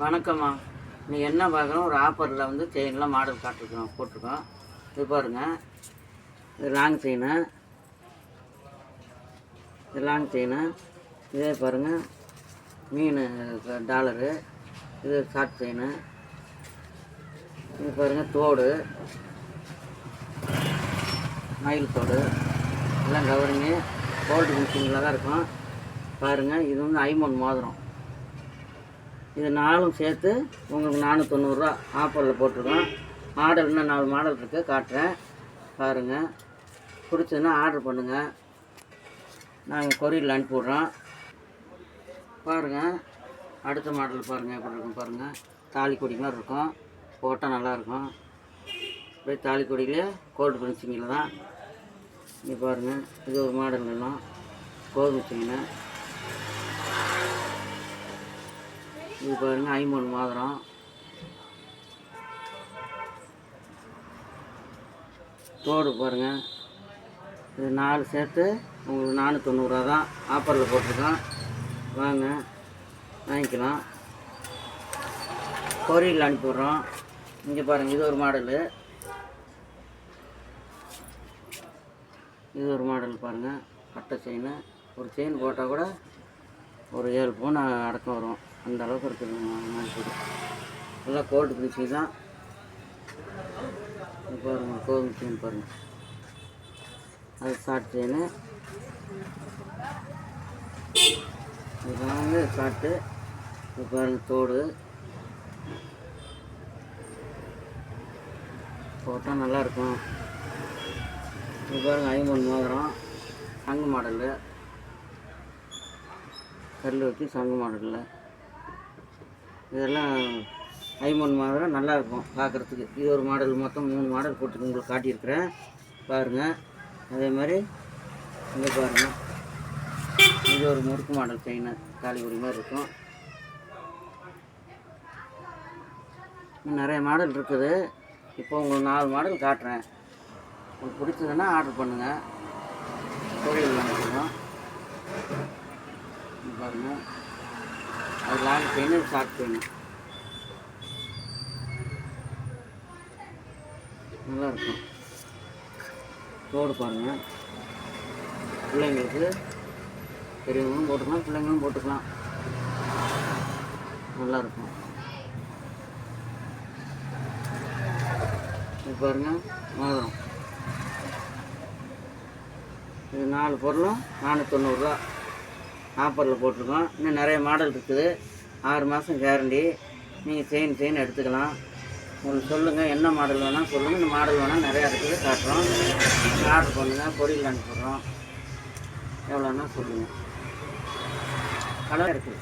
வணக்கம்மா. நீ என்ன பார்க்குறோம் ஒரு ஆஃபரில் வந்து செயின்லாம் மாடல் காட்டிருக்கோம் போட்டிருக்கோம். இது பாருங்க. இது லாங் செயினு இது லாங் செயினு இதே பாருங்கள் மீன் டாலரு இது ஷார்ட் செயினு இது பாருங்கள் தோடு. மயில் தோடு. எல்லாம் கவரிங்கு கோல்டு மிஷினில் தான் இருக்கும். பாருங்கள் இது வந்து ஐமோன் மோதிரம் இது நாலும் சேர்த்து உங்களுக்கு நானூற்றொண்ணூறுரூவா ஆஃபரில் போட்டிருக்கோம். மாடல் இன்னும் நாலு மாடல் இருக்குது காட்டுறேன். பாருங்கள் பிடிச்சதுன்னா ஆர்டர் பண்ணுங்கள் நாங்கள் கொரியரில் அனுப்பிவிட்றோம் பாருங்கள் அடுத்த மாடல் பாருங்கள் எப்படி இருக்கும் பாருங்கள் தாலி கொடி மாதிரி இருக்கும். போட்டால் நல்லாயிருக்கும் அப்படியே தாலி கொடியிலே கோல்டு பிரின்சிங்கில் தான். இங்கே பாருங்கள் இது ஒரு மாடல் வேணும். கோதுமை செயினு இது பாருங்க ஐம்பது மாதரம். தோடு பாருங்க. இது நாலு சேர்த்து உங்களுக்கு நானூற்றொண்ணூறுவா தான் ஆஃபரில் போட்டிருக்கோம். வாங்க வாங்கிக்கலாம். கொரியரில் அனுப்பிவிட்றோம். இங்கே பாருங்கள் இது ஒரு மாடலு. இது ஒரு மாடல் பாருங்கள் கட்டை செயின். ஒரு செயின் போட்டால் கூட ஒரு ஏழு பவுன் அடக்கம் வரும். அந்த அளவுக்கு இருக்குது. நல்லா கோட்டு கோல்டு பிரிச்சு தான். பாருங்கள் கோவில் செயின் பாருங்கள் அது ஷார்ட் செயின் இது வந்து ஷார்ட்டு இது பாருங்கள் தோடு. போட்டால் நல்லாயிருக்கும் இது பாருங்கள் ஐம்பது மோதிரம். சங்கு மாடலு. கல் வச்சு சங்கு மாடலில் இதெல்லாம் ஐமன் மாதிரி நல்லா இருக்கும் பார்க்குறதுக்கு. இது ஒரு மாடல் மொத்தம் மூணு மாடல் போட்டு உங்களுக்கு காட்டியிருக்கிறேன். பாருங்கள் அதே மாதிரி இங்கே பாருங்கள் இது ஒரு முறுக்கு மாடல் செயின் காலிபுரி மாதிரி இருக்கும். இன்னும் நிறைய மாடல் இருக்குது. இப்போ உங்களுக்கு நாலு மாடல் காட்டுறேன். உங்களுக்கு பிடிச்சதுன்னா ஆர்டர் பண்ணுங்கள் கோயில் வாங்கிக்கிறோம் பாருங்கள் பாருங்க அது லாங் செயின் ஷார்ட் செயின் நல்லா இருக்கும் தோடு பாருங்கள் பிள்ளைங்களுக்கு பெரியவங்களும் போட்டுக்கலாம் பிள்ளைங்களும் போட்டுக்கலாம். நல்லா இருக்கும் இது பாருங்கள் மோதிரம். இது நாலு பொருளும் நானூற்றொண்ணூறுரூவா ஆஃபரில் போட்டிருக்கோம். இன்னும் நிறைய மாடல் இருக்குது. ஆறு மாதம் கேரண்டி நீங்கள் செயின் செயின் எடுத்துக்கலாம். உங்களுக்கு சொல்லுங்கள் என்ன மாடல் வேணால் சொல்லுங்கள் இந்த மாடல் வேணால் நிறையா இருக்குது காட்டுறோம். ஆர்டர் பண்ணுங்கள் பொரியல் அனுப்பிடுறோம். எவ்வளோன்னா சொல்லுங்கள் கலர் இருக்குது.